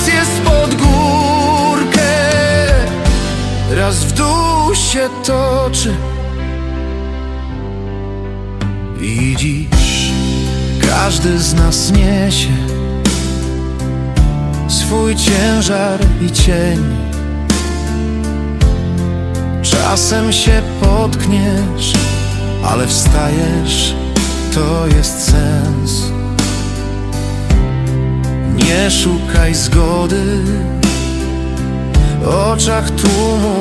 raz jest pod górkę Raz w dół się toczy Widzisz, każdy z nas niesie Swój ciężar i cień Czasem się potkniesz, ale wstajesz, to jest sen. szukaj zgody. W oczach tłumu